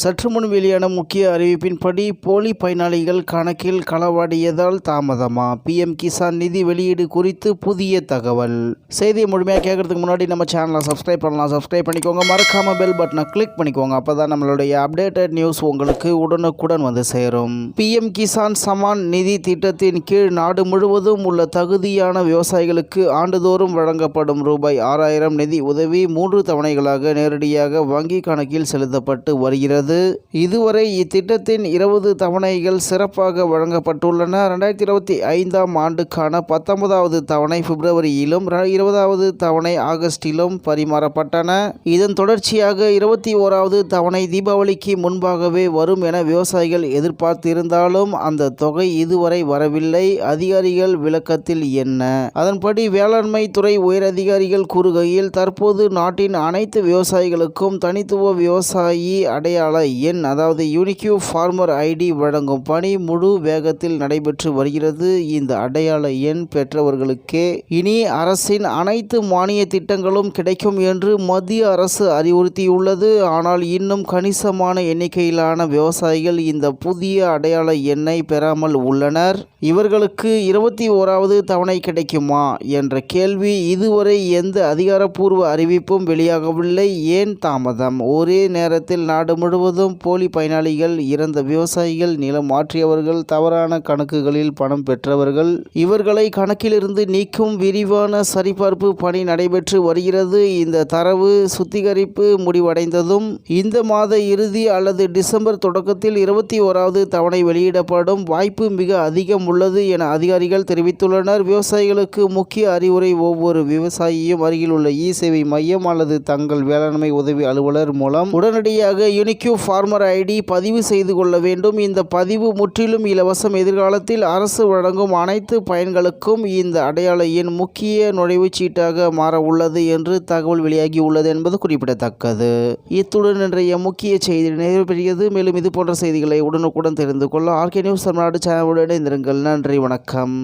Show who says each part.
Speaker 1: சற்று முன் வெளியான முக்கிய அறிவிப்பின்படி போலி பயனாளிகள் கணக்கில் களவாடியதால் தாமதமா? பிஎம் கிசான் நிதி வெளியீடு குறித்து புதிய தகவல். செய்தியை முழுமையாக கேட்கறதுக்கு முன்னாடி நம்ம சேனலை சப்ஸ்கிரைப் பண்ணலாம். சப்ஸ்கிரைப் பண்ணிக்கோங்க. மறக்காம பெல் பட்டனை கிளிக் பண்ணிக்கோங்க. அப்போ தான் நம்மளுடைய அப்டேட்டட் நியூஸ் உங்களுக்கு உடனுக்குடன் வந்து சேரும். பிஎம் கிசான் சமான் நிதி திட்டத்தின் கீழ் நாடு முழுவதும் உள்ள தகுதியான விவசாயிகளுக்கு ஆண்டுதோறும் வழங்கப்படும் ரூபாய் ஆறாயிரம் நிதி உதவி மூன்று தவணைகளாக நேரடியாக வங்கி கணக்கில் செலுத்தப்பட்டு வருகிறது. இதுவரை இத்திட்டத்தின் இருபது தவணைகள் சிறப்பாக வழங்கப்பட்டுள்ளன. ரெண்டாயிரத்தி இருபத்தி ஐந்தாம் ஆண்டுக்கான பத்தொன்பதாவது தவணை பிப்ரவரியிலும் ர- இருபதாவது தவணை ஆகஸ்டிலும் பரிமாறப்பட்டன. இதன் தொடர்ச்சியாக இருபத்தி ஓராவது தவணை தீபாவளிக்கு முன்பாகவே வரும் என விவசாயிகள் எதிர்பார்த்திருந்தாலும் அந்த தொகை இதுவரை வரவில்லை. அதிகாரிகள் விளக்கத்தில் என்ன? அதன்படி வேளாண்மை துறை உயரதிகாரிகள் கூறுகையில் தற்போது நாட்டின் அனைத்து விவசாயிகளுக்கும் தனித்துவ விவசாயி அடையாள எண் அதாவது யூனிக்யூ ஃபார்மர் ஐடி வழங்கும் பணி முழு வேகத்தில் நடைபெற்று வருகிறது. இந்த அடையாள எண் பெற்றவர்களுக்கே இனி அரசின் அனைத்து மானிய திட்டங்களும் கிடைக்கும் என்று மத்திய அரசு அறிவுறுத்தியுள்ளது. ஆனால் இன்னும் கணிசமான எண்ணிக்கையிலான விவசாயிகள் இந்த புதிய அடையாள எண்ணை பெறாமல் உள்ளனர். இவர்களுக்கு இருபத்தி ஓராவது தவணை கிடைக்குமா என்ற கேள்வி இதுவரை எந்த அதிகாரப்பூர்வ அறிவிப்பும் வெளியாகவில்லை. ஏன் தாமதம்? ஒரே நேரத்தில் நாடு முழுவதும் போலி பயனாளிகள் இறந்த விவசாயிகள் நிலம் மாற்றியவர்கள் தவறான கணக்குகளில் பணம் பெற்றவர்கள். இவர்களை கணக்கிலிருந்து நீக்கும் விரிவான சரிபார்ப்பு பணி நடைபெற்று வருகிறது. இந்த தரவு சுத்திகரிப்பு முடிவடைந்ததும் இந்த மாத இறுதி அல்லது டிசம்பர் தொடக்கத்தில் இருபத்தி ஓராவது தவணை வெளியிடப்படும் வாய்ப்பு மிக அதிகம் உள்ளது என அதிகாரிகள் தெரிவித்துள்ளனர். விவசாயிகளுக்கு முக்கிய அறிவுரை ஒவ்வொரு விவசாயியும் அருகில் உள்ள இ சேவை மையம் அல்லது தங்கள் வேளாண்மை உதவி அலுவலர் மூலம் உடனடியாக யூனிக்யூ ஃபார்மர் ஐடி பதிவு செய்து கொள்ள வேண்டும். இந்த பதிவு முற்றிலும் இலவசம். எதிர்காலத்தில் அரசு வழங்கும் அனைத்து பயன்களுக்கும் இந்த அடையாள எண் முக்கிய நுழைவுச் சீட்டாக மாற உள்ளது என்று தகவல் வெளியாகி உள்ளது என்பது குறிப்பிடத்தக்கது. இத்துடன் இன்றைய முக்கிய செய்தி நிறைவு பெறுகிறது மேலும் இது போன்ற செய்திகளை உடனுக்குடன் தெரிந்து கொள்ள ஆர்கே நியூஸ் தமிழ்நாடு சேனலுடன் இணைந்திருங்கள். நன்றி வணக்கம்.